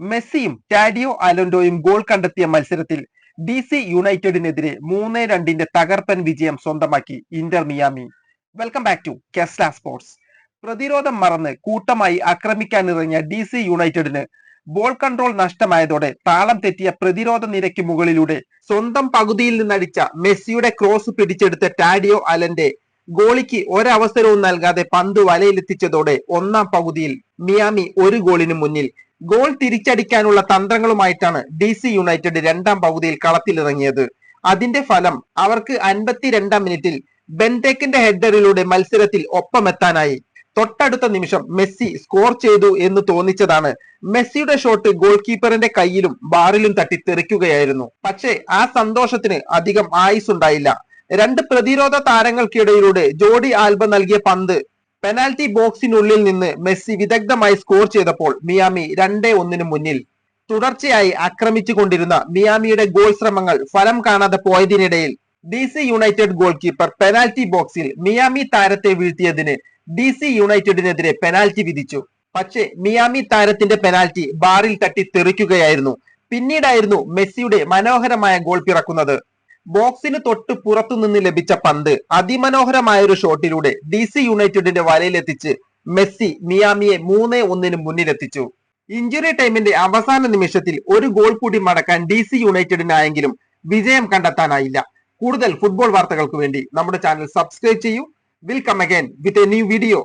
മെസ്സിയും Tadeo അലൻഡോയും goal കണ്ടെത്തിയ മത്സരത്തിൽ ഡി സി യുണൈറ്റഡിനെതിരെ മൂന്ന് രണ്ടിന്റെ തകർപ്പൻ വിജയം സ്വന്തമാക്കി Inter Miami. Welcome back to Kesla sports. പ്രതിരോധം മറന്ന് കൂട്ടമായി ആക്രമിക്കാനിറങ്ങിയ ഡി സി യുണൈറ്റഡിന് ബോൾ കൺട്രോൾ നഷ്ടമായതോടെ താളം തെറ്റിയ പ്രതിരോധ നിരക്ക് മുകളിലൂടെ സ്വന്തം പകുതിയിൽ നിന്നടിച്ച മെസ്സിയുടെ ക്രോസ് പിടിച്ചെടുത്ത ടാഡിയോ അലന്റെ ഗോളിക്ക് ഒരവസരവും നൽകാതെ പന്ത് വലയിലെത്തിച്ചതോടെ ഒന്നാം പകുതിയിൽ മിയാമി ഒരു ഗോളിന് മുന്നിൽ ഗോൾ തിരിച്ചടിക്കാനുള്ള തന്ത്രങ്ങളുമായിട്ടാണ് ഡി സി യുണൈറ്റഡ് രണ്ടാം പകുതിയിൽ കളത്തിലിറങ്ങിയത്. അതിന്റെ ഫലം അവർക്ക് അൻപത്തിരണ്ടാം മിനിറ്റിൽ ബെൻതേക്കിന്റെ ഹെഡറിലൂടെ മത്സരത്തിൽ ഒപ്പമെത്താനായി. തൊട്ടടുത്ത നിമിഷം മെസ്സി സ്കോർ ചെയ്തു എന്ന് തോന്നിച്ചതാണ്. മെസ്സിയുടെ ഷോട്ട് ഗോൾ കീപ്പറിന്റെ കയ്യിലും ബാറിലും തട്ടി തെറിക്കുകയായിരുന്നു പക്ഷേ ആ സന്തോഷത്തിന് അധികം ആയുസ് ഉണ്ടായില്ല രണ്ട് പ്രതിരോധ താരങ്ങൾക്കിടയിലൂടെ ജോഡി ആൽബ നൽകിയ പന്ത് പെനാൽറ്റി ബോക്സിനുള്ളിൽ നിന്ന് മെസ്സി വിദഗ്ധമായി സ്കോർ ചെയ്തപ്പോൾ മിയാമി രണ്ടേ ഒന്നിന് മുന്നിൽ. തുടർച്ചയായി ആക്രമിച്ചു കൊണ്ടിരുന്ന മിയാമിയുടെ ഗോൾ ശ്രമങ്ങൾ ഫലം കാണാതെ പോയതിനിടയിൽ D C United goalkeeper penalty ബോക്സിൽ മിയാമി താരത്തെ വീഴ്ത്തിയതിന് ഡി സി യുണൈറ്റഡിനെതിരെ പെനാൽറ്റി വിധിച്ചു. പക്ഷേ മിയാമി താരത്തിന്റെ പെനാൽറ്റി ബാറിൽ തട്ടി തെറിക്കുകയായിരുന്നു. പിന്നീടായിരുന്നു മെസ്സിയുടെ മനോഹരമായ ഗോൾ പിറക്കുന്നത്. ബോക്സിന് തൊട്ട് പുറത്തു നിന്ന് ലഭിച്ച പന്ത് അതിമനോഹരമായ ഒരു ഷോട്ടിലൂടെ ഡി സി യുണൈറ്റഡിന്റെ വലയിലെത്തിച്ച് മെസ്സി മിയാമിയെ മൂന്നേ ഒന്നിന് മുന്നിലെത്തിച്ചു. ഇഞ്ചുറി ടൈമിന്റെ അവസാന നിമിഷത്തിൽ ഒരു ഗോൾ കൂടി മടക്കാൻ ഡി സി യുണൈറ്റഡിനായെങ്കിലും വിജയം കണ്ടെത്താനായില്ല. കൂടുതൽ ഫുട്ബോൾ വാർത്തകൾക്ക് വേണ്ടി നമ്മുടെ ചാനൽ സബ്സ്ക്രൈബ് ചെയ്യൂ. Will come again with a new video